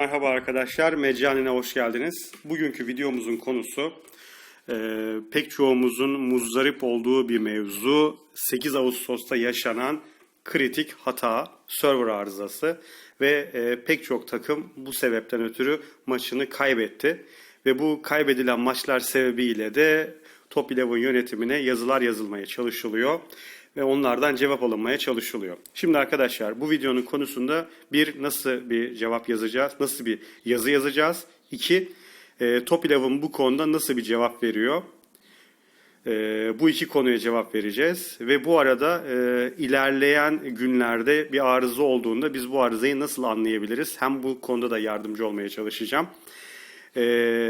Merhaba arkadaşlar, Meccanine hoş geldiniz. Bugünkü videomuzun konusu e, pek çoğumuzun muzdarip olduğu bir mevzu 8 Ağustos'ta yaşanan kritik hata, server arızası ve e, pek çok takım bu sebepten ötürü maçını kaybetti. Ve bu kaybedilen maçlar sebebiyle de Top 11 yönetimine yazılar yazılmaya çalışılıyor ve onlardan cevap alınmaya çalışılıyor. Şimdi arkadaşlar bu videonun konusunda bir nasıl bir cevap yazacağız, nasıl bir yazı yazacağız. İki, e, Top 11 bu konuda nasıl bir cevap veriyor. E, bu iki konuya cevap vereceğiz ve bu arada e, ilerleyen günlerde bir arıza olduğunda biz bu arızayı nasıl anlayabiliriz? Hem bu konuda da yardımcı olmaya çalışacağım. Ee,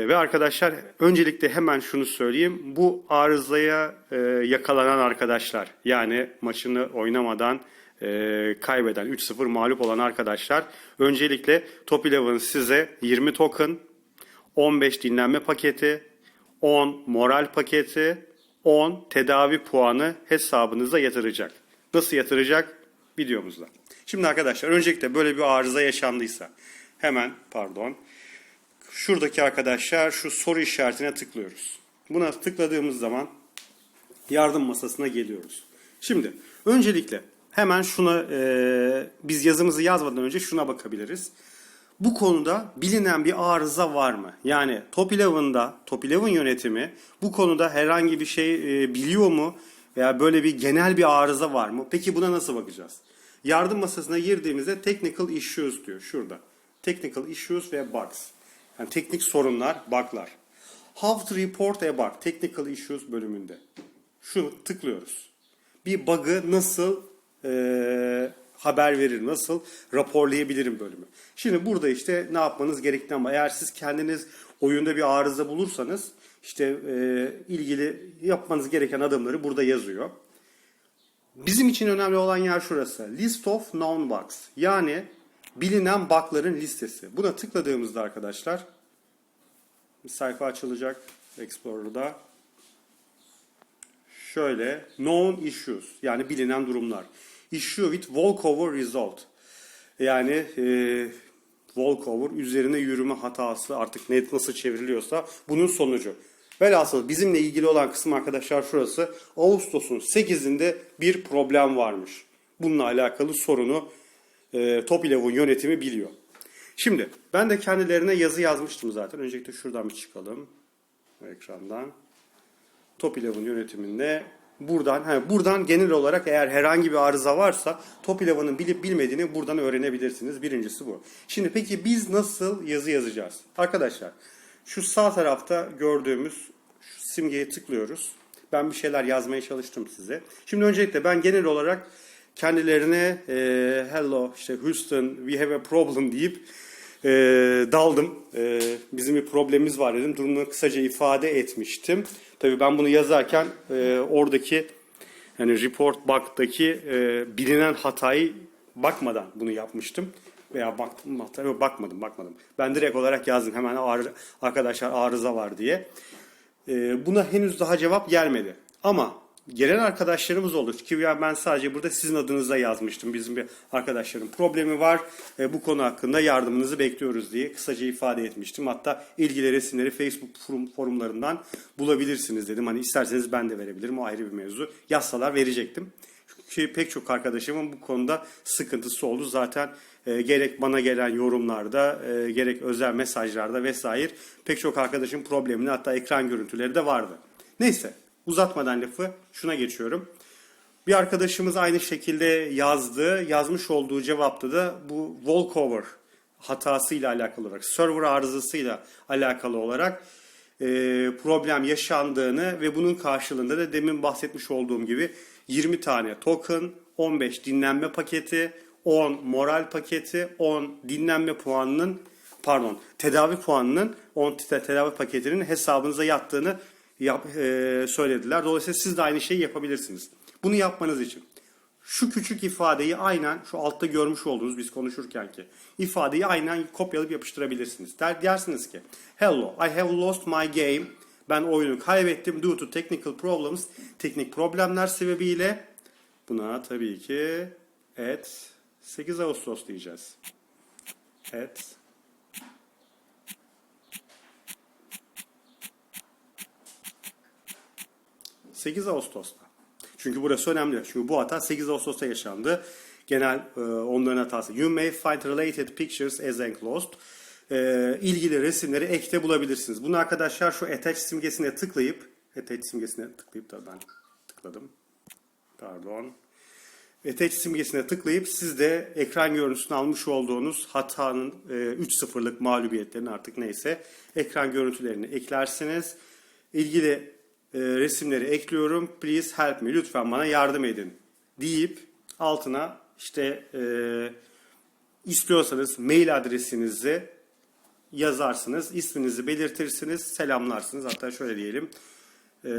ve arkadaşlar öncelikle hemen şunu söyleyeyim. Bu arızaya e, yakalanan arkadaşlar yani maçını oynamadan e, kaybeden 3-0 mağlup olan arkadaşlar öncelikle Top 11 size 20 token, 15 dinlenme paketi, 10 moral paketi, 10 tedavi puanı hesabınıza yatıracak. Nasıl yatıracak? Videomuzda. Şimdi arkadaşlar öncelikle böyle bir arıza yaşandıysa hemen pardon şuradaki arkadaşlar şu soru işaretine tıklıyoruz. Buna tıkladığımız zaman yardım masasına geliyoruz. Şimdi öncelikle hemen şuna e, biz yazımızı yazmadan önce şuna bakabiliriz. Bu konuda bilinen bir arıza var mı? Yani Top 11'da, Top 11 yönetimi bu konuda herhangi bir şey e, biliyor mu? Veya böyle bir genel bir arıza var mı? Peki buna nasıl bakacağız? Yardım masasına girdiğimizde technical issues diyor şurada. Technical issues ve bugs. Yani teknik sorunlar, bug'lar. How to report a bug, technical issues bölümünde. Şunu tıklıyoruz. Bir bug'ı nasıl e, haber verir, nasıl raporlayabilirim bölümü. Şimdi burada işte ne yapmanız gerektiğini ama eğer siz kendiniz oyunda bir arıza bulursanız işte e, ilgili yapmanız gereken adımları burada yazıyor. Bizim için önemli olan yer şurası. List of known bugs. Yani bilinen bug'ların listesi. Buna tıkladığımızda arkadaşlar bir sayfa açılacak Explorer'da. Şöyle known issues yani bilinen durumlar. Issue with walkover result. Yani e, walkover üzerine yürüme hatası artık ne nasıl çevriliyorsa bunun sonucu. Velhasıl bizimle ilgili olan kısım arkadaşlar şurası. Ağustos'un 8'inde bir problem varmış. Bununla alakalı sorunu e, Top 11 yönetimi biliyor. Şimdi ben de kendilerine yazı yazmıştım zaten. Öncelikle şuradan bir çıkalım. Ekrandan. Top 11 yönetiminde buradan he, buradan genel olarak eğer herhangi bir arıza varsa Top 11'ın bilip bilmediğini buradan öğrenebilirsiniz. Birincisi bu. Şimdi peki biz nasıl yazı yazacağız? Arkadaşlar şu sağ tarafta gördüğümüz şu simgeye tıklıyoruz. Ben bir şeyler yazmaya çalıştım size. Şimdi öncelikle ben genel olarak kendilerine e, hello işte Houston we have a problem deyip e, daldım. E, bizim bir problemimiz var dedim. Durumunu kısaca ifade etmiştim. Tabii ben bunu yazarken e, oradaki yani report bug'daki e, bilinen hatayı bakmadan bunu yapmıştım. Veya baktım, tabii bakmadım, bakmadım. Ben direkt olarak yazdım hemen ağrı, arkadaşlar arıza var diye. E, buna henüz daha cevap gelmedi. Ama gelen arkadaşlarımız oldu. Ki ben sadece burada sizin adınıza yazmıştım. Bizim bir arkadaşların problemi var. E, bu konu hakkında yardımınızı bekliyoruz diye kısaca ifade etmiştim. Hatta ilgili resimleri Facebook forum, forumlarından bulabilirsiniz dedim. Hani isterseniz ben de verebilirim. O ayrı bir mevzu. Yazsalar verecektim. Çünkü pek çok arkadaşımın bu konuda sıkıntısı oldu. Zaten e, gerek bana gelen yorumlarda, e, gerek özel mesajlarda vesaire pek çok arkadaşın problemini hatta ekran görüntüleri de vardı. Neyse uzatmadan lafı şuna geçiyorum. Bir arkadaşımız aynı şekilde yazdı. Yazmış olduğu cevapta da bu walkover hatasıyla alakalı olarak, server arızasıyla alakalı olarak e, problem yaşandığını ve bunun karşılığında da demin bahsetmiş olduğum gibi 20 tane token, 15 dinlenme paketi, 10 moral paketi, 10 dinlenme puanının pardon tedavi puanının 10 tedavi paketinin hesabınıza yattığını yap, e, söylediler. Dolayısıyla siz de aynı şeyi yapabilirsiniz. Bunu yapmanız için şu küçük ifadeyi aynen şu altta görmüş olduğunuz biz konuşurken ki ifadeyi aynen kopyalayıp yapıştırabilirsiniz. Der, dersiniz ki Hello, I have lost my game. Ben oyunu kaybettim due to technical problems. Teknik problemler sebebiyle buna tabii ki at 8 Ağustos diyeceğiz. At 8 Ağustos'ta. Çünkü burası önemli. Çünkü bu hata 8 Ağustos'ta yaşandı. Genel e, onların hatası. You may find related pictures as enclosed. E, ilgili resimleri ekte bulabilirsiniz. Bunu arkadaşlar şu attach simgesine tıklayıp attach simgesine tıklayıp da ben tıkladım. Pardon. Attach simgesine tıklayıp siz de ekran görüntüsünü almış olduğunuz hatanın e, 3-0'lık mağlubiyetlerin artık neyse ekran görüntülerini eklersiniz. İlgili e, resimleri ekliyorum. Please help me. Lütfen bana yardım edin. Deyip altına işte e, istiyorsanız mail adresinizi yazarsınız. isminizi belirtirsiniz. Selamlarsınız. Hatta şöyle diyelim. E,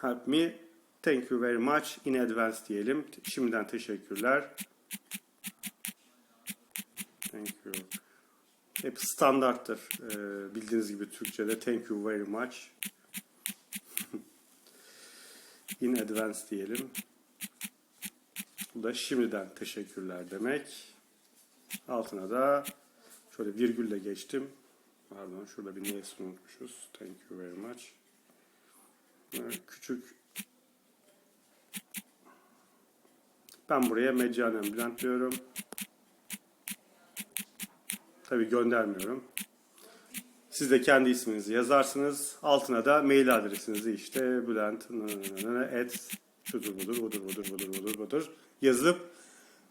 help me. Thank you very much in advance diyelim. Şimdiden teşekkürler. Thank you. Hep standarttır. Ee, bildiğiniz gibi Türkçe'de thank you very much. İn advance diyelim. Bu da şimdiden teşekkürler demek. Altına da şöyle virgülle geçtim. Pardon şurada bir neyse unutmuşuz. Thank you very much. Böyle küçük Ben buraya meccanen Bülent diyorum. Tabi göndermiyorum. Siz de kendi isminizi yazarsınız. Altına da mail adresinizi işte Bülent et şudur budur budur budur budur budur budur yazıp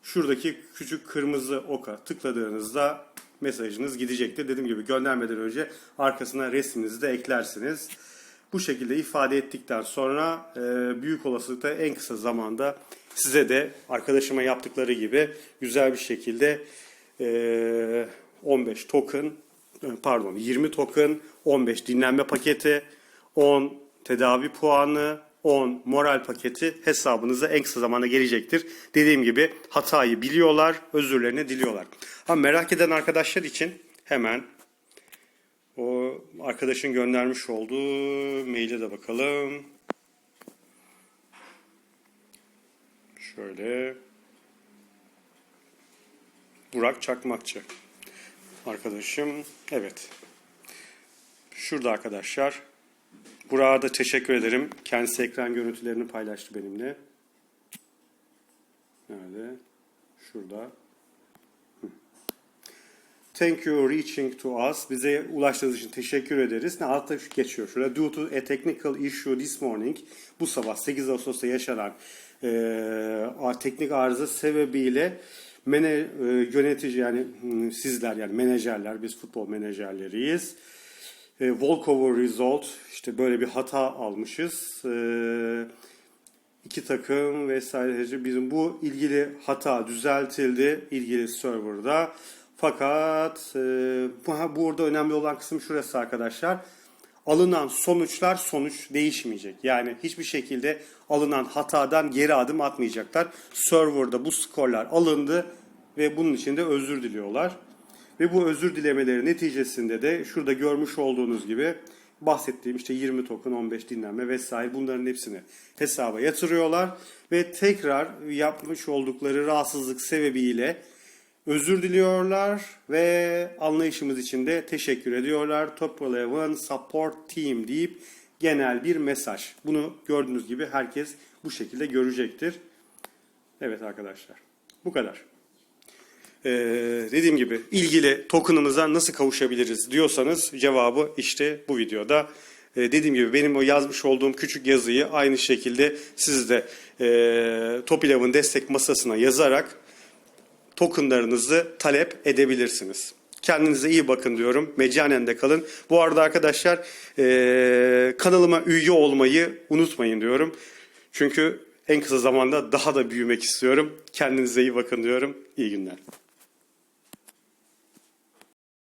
şuradaki küçük kırmızı oka tıkladığınızda mesajınız gidecektir. Dediğim gibi göndermeden önce arkasına resminizi de eklersiniz. Bu şekilde ifade ettikten sonra e, büyük olasılıkla en kısa zamanda size de arkadaşıma yaptıkları gibi güzel bir şekilde e, 15 token e, pardon 20 token 15 dinlenme paketi 10 tedavi puanı 10 moral paketi hesabınıza en kısa zamanda gelecektir. Dediğim gibi hatayı biliyorlar, özürlerini diliyorlar. Ha merak eden arkadaşlar için hemen o arkadaşın göndermiş olduğu maile de bakalım. Şöyle. Burak Çakmakçı. Arkadaşım. Evet. Şurada arkadaşlar. Burak'a da teşekkür ederim. Kendisi ekran görüntülerini paylaştı benimle. Nerede? Şurada. Thank you reaching to us. Bize ulaştığınız için teşekkür ederiz. Ne altta geçiyor. Şurada due to a technical issue this morning. Bu sabah 8 Ağustos'ta yaşanan e, teknik arıza sebebiyle mene, e, yönetici yani hmm, sizler yani menajerler biz futbol menajerleriyiz. E, walkover result işte böyle bir hata almışız. E, iki takım vesaire bizim bu ilgili hata düzeltildi ilgili serverda. Fakat e, bu, burada önemli olan kısım şurası arkadaşlar. Alınan sonuçlar sonuç değişmeyecek. Yani hiçbir şekilde alınan hatadan geri adım atmayacaklar. Serverda bu skorlar alındı ve bunun için de özür diliyorlar. Ve bu özür dilemeleri neticesinde de şurada görmüş olduğunuz gibi bahsettiğim işte 20 token, 15 dinlenme vesaire bunların hepsini hesaba yatırıyorlar ve tekrar yapmış oldukları rahatsızlık sebebiyle özür diliyorlar ve anlayışımız için de teşekkür ediyorlar. Top 11 Support Team deyip genel bir mesaj. Bunu gördüğünüz gibi herkes bu şekilde görecektir. Evet arkadaşlar bu kadar. Ee, dediğim gibi ilgili token'ımıza nasıl kavuşabiliriz diyorsanız cevabı işte bu videoda. Ee, dediğim gibi benim o yazmış olduğum küçük yazıyı aynı şekilde siz de e, Top 11 destek masasına yazarak tokenlarınızı talep edebilirsiniz. Kendinize iyi bakın diyorum. Mecanen de kalın. Bu arada arkadaşlar e, kanalıma üye olmayı unutmayın diyorum. Çünkü en kısa zamanda daha da büyümek istiyorum. Kendinize iyi bakın diyorum. İyi günler.